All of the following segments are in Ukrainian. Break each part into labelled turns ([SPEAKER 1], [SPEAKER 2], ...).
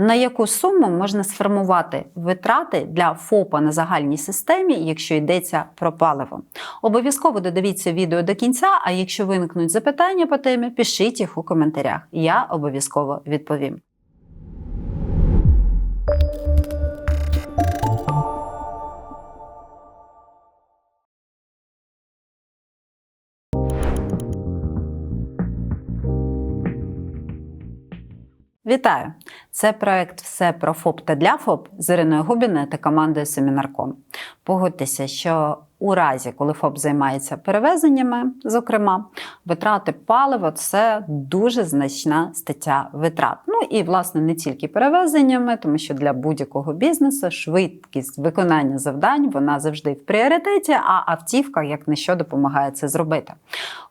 [SPEAKER 1] На яку суму можна сформувати витрати для ФОПа на загальній системі, якщо йдеться про паливо? Обов'язково додивіться відео до кінця, а якщо виникнуть запитання по темі, пишіть їх у коментарях. Я обов'язково відповім. Вітаю! Це проект Все про ФОП та для ФОП з Іриною Губіною та командою Семінарком. Погодьтеся, що у разі, коли ФОП займається перевезеннями, зокрема, витрати палива це дуже значна стаття витрат. Ну і, власне, не тільки перевезеннями, тому що для будь-якого бізнесу швидкість виконання завдань вона завжди в пріоритеті, а автівка як не що допомагає це зробити.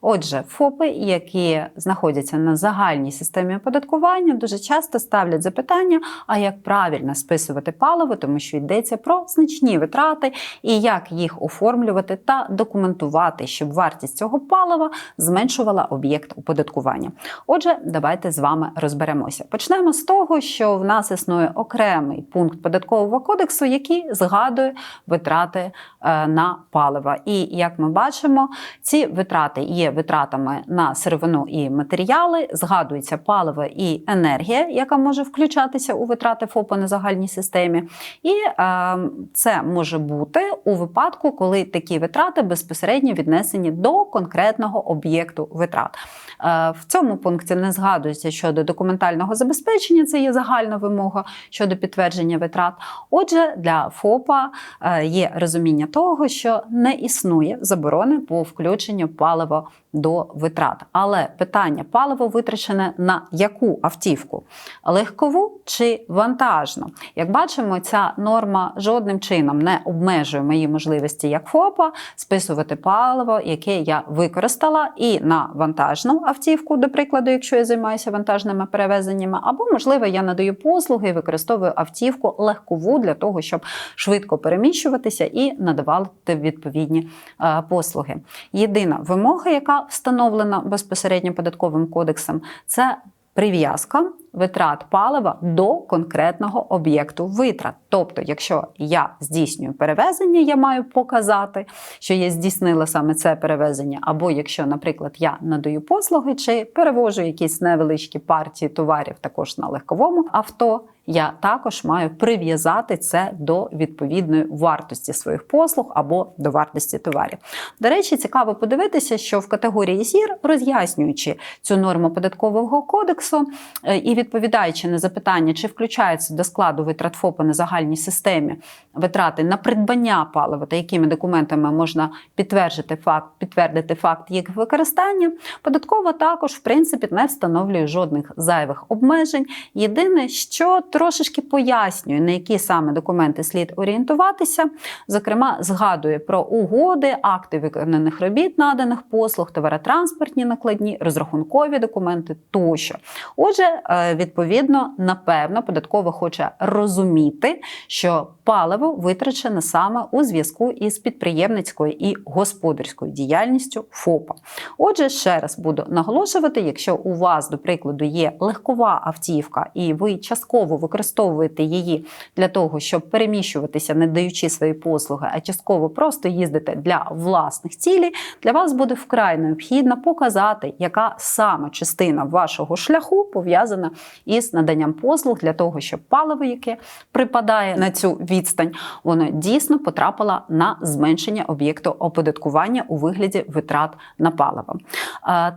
[SPEAKER 1] Отже, ФОПи, які знаходяться на загальній системі оподаткування, дуже часто ставлять запитання, а як правильно списувати паливо, тому що йдеться про значні витрати і як їх оформлювати та документувати, щоб вартість цього палива зменшувала об'єкт оподаткування. Отже, давайте з вами розберемося. Почнемо з того, що в нас існує окремий пункт податкового кодексу, який згадує витрати е, на паливо. І як ми бачимо, ці витрати є витратами на сировину і матеріали, згадується паливо і енергія, яка може включатися у витрати ФОПа на загальній системі. І е, це може бути у випадку, коли такі витрати безпосередньо віднесені до конкретного об'єкту витрат. Е, в цьому пункті не згадується щодо документального забезпечення, це є загальна вимога щодо підтвердження витрат. Отже, для ФОПа е, є розуміння того, що не існує заборони по включенню палива до витрат. Але питання паливо витрачене на яку автівку? Легкову чи вантажну? Як бачимо, ця норма жодним чином не обмежує мої можливості як ФОПа списувати паливо, яке я використала, і на вантажну автівку, до прикладу, якщо я займаюся вантажними перевезеннями, або, можливо, я надаю послуги і використовую автівку легкову для того, щоб швидко переміщуватися і надавати відповідні е, послуги. Єдина вимога, яка встановлена безпосередньо податковим кодексом, це прив'язка витрат палива до конкретного об'єкту витрат. Тобто, якщо я здійснюю перевезення, я маю показати, що я здійснила саме це перевезення, або якщо, наприклад, я надаю послуги чи перевожу якісь невеличкі партії товарів також на легковому авто. Я також маю прив'язати це до відповідної вартості своїх послуг або до вартості товарів. До речі, цікаво подивитися, що в категорії ЗІР, роз'яснюючи цю норму податкового кодексу е, і відповідаючи на запитання, чи включаються до складу витрат ФОПа на загальній системі витрати на придбання палива та якими документами можна підтвердити факт, підтвердити факт їх використання, податкова також в принципі не встановлює жодних зайвих обмежень. Єдине, що трошечки пояснює, на які саме документи слід орієнтуватися. Зокрема, згадує про угоди, акти виконаних робіт, наданих послуг, товаротранспортні накладні, розрахункові документи тощо. Отже, е, відповідно, напевно, податкова хоче розуміти, що паливо витрачене саме у зв'язку із підприємницькою і господарською діяльністю ФОПа. Отже, ще раз буду наголошувати, якщо у вас, до прикладу, є легкова автівка, і ви частково використовуєте її для того, щоб переміщуватися, не даючи свої послуги, а частково просто їздите для власних цілей, для вас буде вкрай необхідно показати, яка саме частина вашого шляху пов'язана із наданням послуг для того, щоб паливо, яке припадає на цю відстань, воно дійсно потрапило на зменшення об'єкту оподаткування у вигляді витрат на паливо.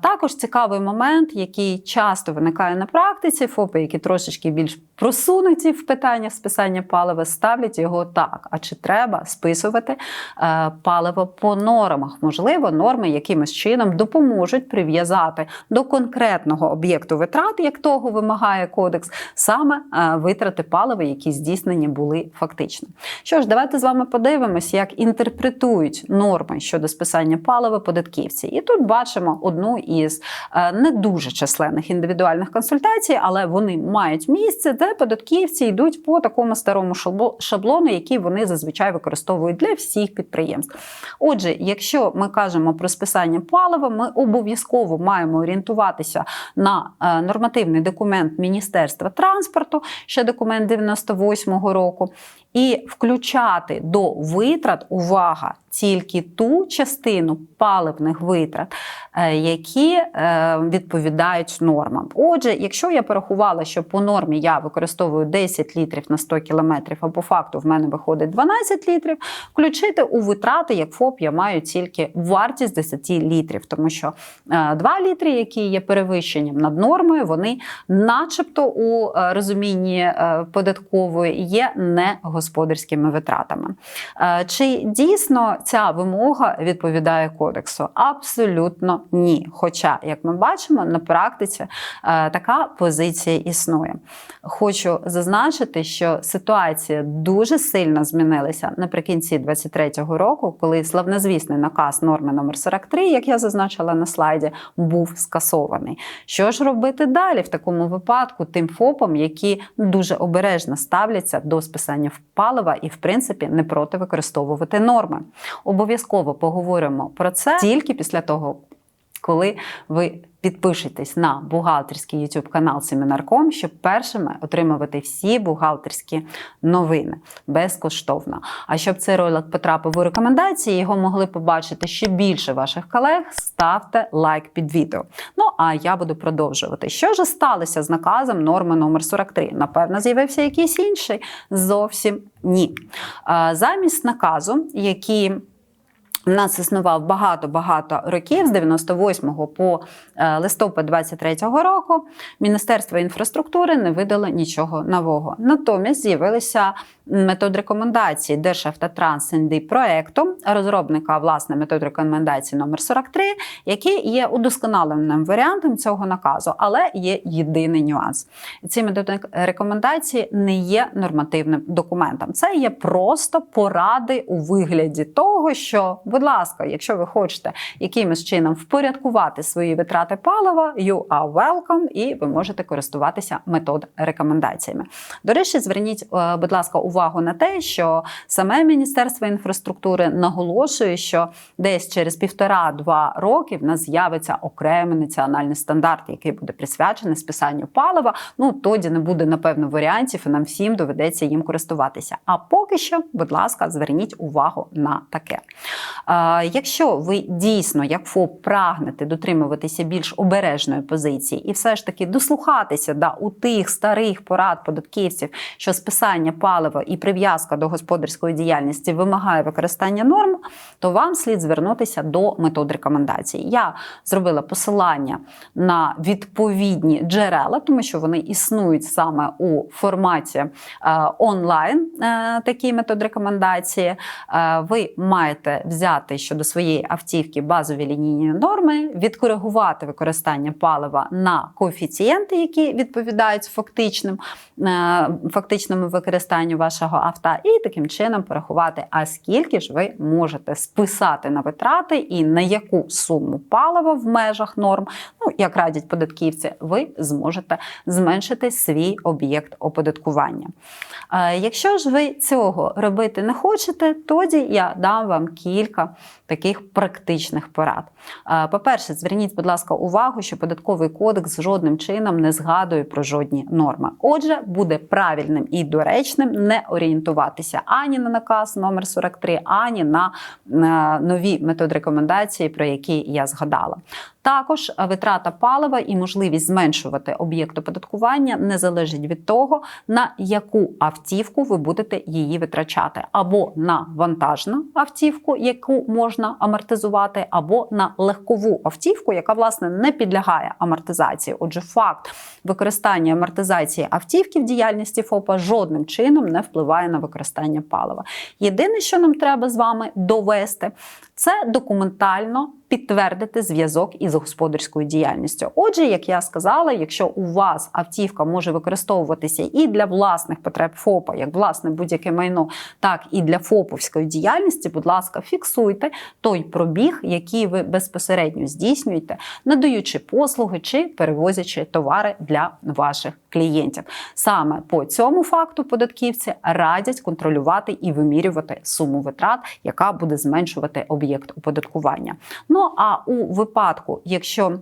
[SPEAKER 1] Також цікавий момент, який часто виникає на практиці, ФОПи, які трошечки більш просунуті в питання списання палива, ставлять його так. А чи треба списувати е, паливо по нормах? Можливо, норми якимось чином допоможуть прив'язати до конкретного об'єкту витрат, як того вимагає кодекс, саме е, витрати палива, які здійснені були фактично. Що ж, давайте з вами подивимось, як інтерпретують норми щодо списання палива податківці. І тут бачимо одну із е, не дуже численних індивідуальних консультацій, але вони мають місце, де податківці йдуть по такому старому шаблону, який вони зазвичай використовують для всіх підприємств. Отже, якщо ми кажемо про списання палива, ми обов'язково маємо орієнтуватися на е, нормативний документ Міністерства транспорту, ще документ 98-го року, і включати до витрат увага тільки ту частину паливних витрат, е, які е, відповідають нормам. Отже, якщо я порахувала, що по нормі я використовую 10 літрів на 100 кілометрів, а по факту в мене виходить 12 літрів, включити у витрати, як ФОП, я маю тільки вартість 10 літрів, тому що е, 2 літри, які є перевищенням над нормою, вони, начебто, у е, розумінні е, податкової є не господарськими витратами. Е, Чи дійсно ця вимога відповідає кодексу? Абсолютно ні. Хоча, як ми бачимо, на практиці е, така позиція існує. Хочу зазначити, що ситуація дуже сильно змінилася наприкінці 2023 року, коли славнозвісний наказ норми номер 43, як я зазначила на слайді, був скасований. Що ж робити далі в такому випадку тим ФОПам, які дуже обережно ставляться до списання палива і, в принципі, не проти використовувати норми? Обов'язково поговоримо про це тільки після того, коли ви підпишетесь на бухгалтерський YouTube канал Семінарком, щоб першими отримувати всі бухгалтерські новини безкоштовно. А щоб цей ролик потрапив у рекомендації, його могли побачити ще більше ваших колег. Ставте лайк під відео. Ну а я буду продовжувати. Що ж сталося з наказом норми номер 43? Напевно, з'явився якийсь інший? Зовсім ні. Замість наказу, який в нас існував багато-багато років з 98 по е, листопад 23-го року. Міністерство інфраструктури не видало нічого нового. Натомість з'явилися метод рекомендацій Державтотранс НД проекту, розробника власне метод рекомендацій номер 43, який є удосконаленим варіантом цього наказу, але є єдиний нюанс. Ці методи рекомендації не є нормативним документом. Це є просто поради у вигляді того, що, будь ласка, якщо ви хочете якимось чином впорядкувати свої витрати палива, you are welcome, і ви можете користуватися метод рекомендаціями. До речі, зверніть, е, будь ласка, увагу на те, що саме Міністерство інфраструктури наголошує, що десь через півтора-два роки в нас з'явиться окремий національний стандарт, який буде присвячений списанню палива. Ну тоді не буде напевно варіантів, і нам всім доведеться їм користуватися. А поки що, будь ласка, зверніть увагу на таке. Якщо ви дійсно, як ФОП, прагнете дотримуватися більш обережної позиції і все ж таки дослухатися да, у тих старих порад податківців, що списання палива і прив'язка до господарської діяльності вимагає використання норм, то вам слід звернутися до метод рекомендацій. Я зробила посилання на відповідні джерела, тому що вони існують саме у форматі е, онлайн. Е, такі метод рекомендації. Е, ви маєте взяти щодо своєї автівки базові лінійні норми, відкоригувати використання палива на коефіцієнти, які відповідають фактичним, е, фактичному використанню вашого авто, і таким чином порахувати, а скільки ж ви можете списати на витрати і на яку суму палива в межах норм, ну як радять податківці, ви зможете зменшити свій об'єкт оподаткування. Е, Якщо ж ви цього робити не хочете, тоді я дам вам кілька таких практичних порад. Е, По-перше, зверніть, будь ласка, увагу, що податковий кодекс жодним чином не згадує про жодні норми. Отже, буде правильним і доречним не орієнтуватися ані на наказ номер 43, ані на нові методи рекомендації, про які я згадала. Також е, витрата палива і можливість зменшувати об'єкт оподаткування не залежить від того, на яку автівку ви будете її витрачати, або на вантажну автівку, яку можна амортизувати, або на легкову автівку, яка власне не підлягає амортизації. Отже, факт використання амортизації автівки в діяльності ФОПа жодним чином не впливає на використання палива. Єдине, що нам треба з вами довести, це документально підтвердити зв'язок із господарською діяльністю. Отже, як я сказала, якщо у вас автівка може використовуватися і для власних потреб ФОПа, як власне будь-яке майно, так і для ФОПовської діяльності, будь ласка, фіксуйте той пробіг, який ви безпосередньо здійснюєте, надаючи послуги чи перевозячи товари для ваших клієнтів. Саме по цьому факту податківці радять контролювати і вимірювати суму витрат, яка буде зменшувати об'єкт оподаткування. Ну а у випадку, якщо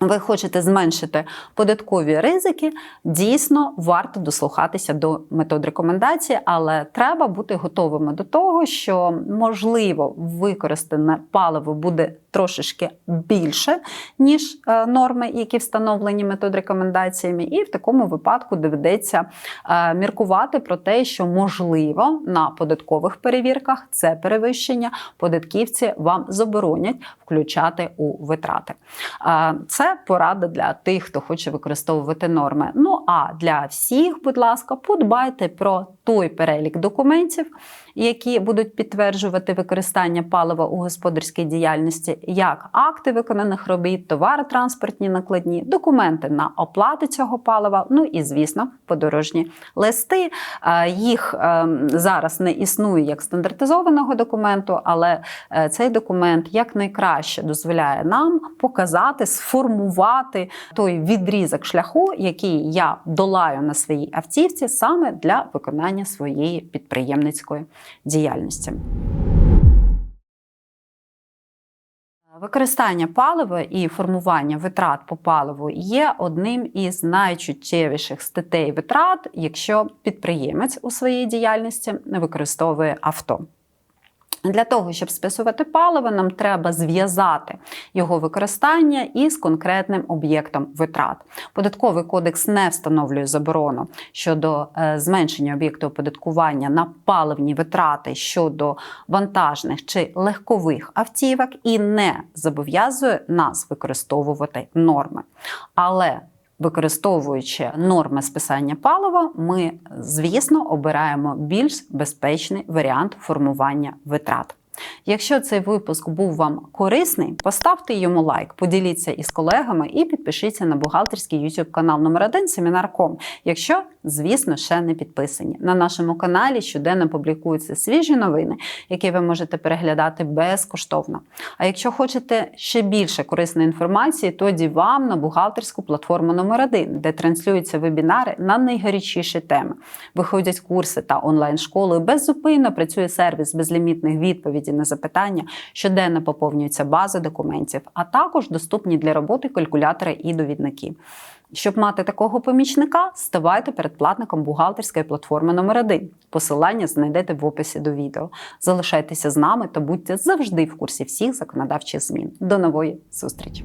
[SPEAKER 1] ви хочете зменшити податкові ризики, дійсно варто дослухатися до метод рекомендацій, але треба бути готовими до того, що можливо використане паливо буде трошечки більше, ніж е, норми, які встановлені метод рекомендаціями, і в такому випадку доведеться е, міркувати про те, що можливо на податкових перевірках це перевищення податківці вам заборонять включати у витрати. Е, Порада для тих, хто хоче використовувати норми. Ну а для всіх, будь ласка, подбайте про той перелік документів, які будуть підтверджувати використання палива у господарській діяльності, як акти виконаних робіт, товари транспортні накладні, документи на оплату цього палива. Ну і звісно, подорожні листи. Е, Їх е, зараз не існує як стандартизованого документу, але е, цей документ якнайкраще дозволяє нам показати, сформувати той відрізок шляху, який я долаю на своїй автівці, саме для виконання своєї підприємницької діяльності. Використання палива і формування витрат по паливу є одним із найчуттєвіших статей витрат, якщо підприємець у своїй діяльності використовує авто. Для того, щоб списувати паливо, нам треба зв'язати його використання із конкретним об'єктом витрат. Податковий кодекс не встановлює заборону щодо е, зменшення об'єкту оподаткування на паливні витрати щодо вантажних чи легкових автівок і не зобов'язує нас використовувати норми. Але Використовуючи норми списання палива, ми, звісно, обираємо більш безпечний варіант формування витрат. Якщо цей випуск був вам корисний, поставте йому лайк, поділіться із колегами і підпишіться на бухгалтерський YouTube канал номер 1 Семінар.ком, якщо, звісно, ще не підписані. На нашому каналі щоденно публікуються свіжі новини, які ви можете переглядати безкоштовно. А якщо хочете ще більше корисної інформації, тоді вам на бухгалтерську платформу номер 1 де транслюються вебінари на найгарячіші теми. Виходять курси та онлайн-школи. Беззупинно працює сервіс безлімітних відповідей на запитання, щоденно поповнюється база документів, а також доступні для роботи калькулятори і довідники. Щоб мати такого помічника, ставайте передплатником бухгалтерської платформи номер 1 Посилання знайдете в описі до відео. Залишайтеся з нами та будьте завжди в курсі всіх законодавчих змін. До нової зустрічі!